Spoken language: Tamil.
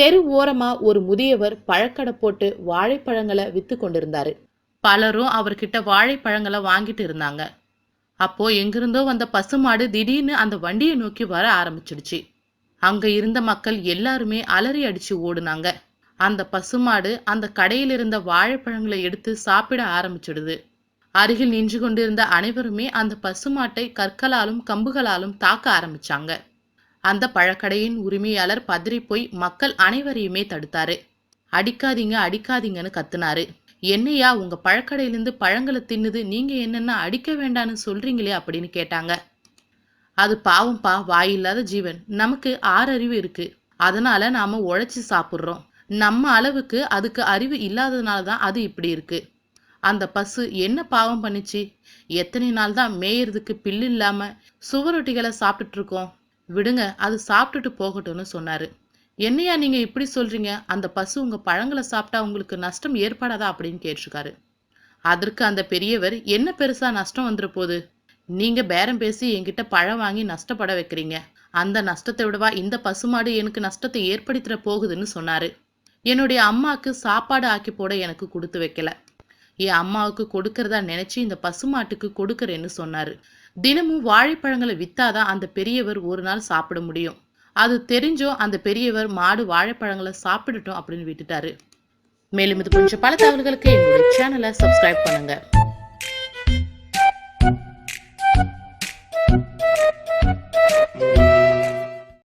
தெரு ஓரமா ஒரு முதியவர் பழக்கடை போட்டு வாழைப்பழங்களை வித்து கொண்டிருந்தாரு. பலரும் அவர்கிட்ட வாழைப்பழங்களை வாங்கிட்டு இருந்தாங்க. அப்போ எங்கிருந்தோ வந்த பசுமாடு திடீர்னு அந்த வண்டியை நோக்கி வர ஆரம்பிச்சிடுச்சு. அங்க இருந்த மக்கள் எல்லாருமே அலறி அடிச்சு ஓடுனாங்க. அந்த பசுமாடு அந்த கடையில் இருந்த வாழைப்பழங்களை எடுத்து சாப்பிட ஆரம்பிச்சிடுது. அருகில் நின்று கொண்டிருந்த அனைவருமே அந்த பசுமாட்டை கற்களாலும் கம்புகளாலும் தாக்க ஆரம்பிச்சாங்க. அந்த பழக்கடையின் உரிமையாளர் பதறி போய் மக்கள் அனைவரையுமே தடுத்தாரு. அடிக்காதீங்க அடிக்காதீங்கன்னு கத்துனாரு. என்னையா உங்க பழக்கடையிலிருந்து பழங்களை தின்னுது நீங்க என்னென்ன அடிக்க வேண்டான்னு சொல்றீங்களே அப்படின்னு கேட்டாங்க. அது பாவம்பா வாயில்லாத ஜீவன். நமக்கு ஆறறிவு இருக்கு. அதனால நாம உழைச்சி சாப்பிட்றோம். நம்ம அளவுக்கு அதுக்கு அறிவு இல்லாததுனால தான் அது இப்படி இருக்கு. அந்த பசு என்ன பாவம் பண்ணுச்சு? எத்தனை நாள் தான் மேயறதுக்கு பில்லு இல்லாம சுவரொட்டிகளை சாப்பிட்டுட்டு இருக்கோம். விடுங்க அது சாப்பிட்டுட்டு போகட்டும்னு சொன்னாரு. என்னையா நீங்க இப்படி சொல்றீங்க? அந்த பசு உங்க பழங்களை சாப்பிட்டா உங்களுக்கு நஷ்டம் ஏற்படாதா அப்படின்னு கேட்டிருக்காரு. அதற்கு அந்த பெரியவர் என்ன பெருசா நஷ்டம் வந்துட போகுது நீங்க பேரம் பேசி என்கிட்ட பழம் வாங்கி நஷ்டப்பட வைக்கிறீங்க. அந்த நஷ்டத்தை விடவா இந்த பசுமாடு எனக்கு நஷ்டத்தை ஏற்படுத்திட போகுதுன்னு சொன்னாரு. என்னுடைய அம்மாக்கு சாப்பாடு ஆக்கி போட எனக்கு கொடுத்து வைக்கல. என் அம்மாவுக்கு கொடுக்கறதா நினைச்சு இந்த பசுமாட்டுக்கு கொடுக்கறேன்னு சொன்னாரு. தினமும் வாழைப்பழங்களை வித்தாதான் அந்த பெரியவர் ஒரு நாள் சாப்பிட முடியும். அது தெரிஞ்சும் அந்த பெரியவர் மாடு வாழைப்பழங்களை சாப்பிடட்டும் அப்படின்னு விட்டுட்டாரு. மேலும் இது கொஞ்சம் பல தகவல்களுக்கு எங்களுடைய சேனலை சப்ஸ்கிரைப் பண்ணுங்க.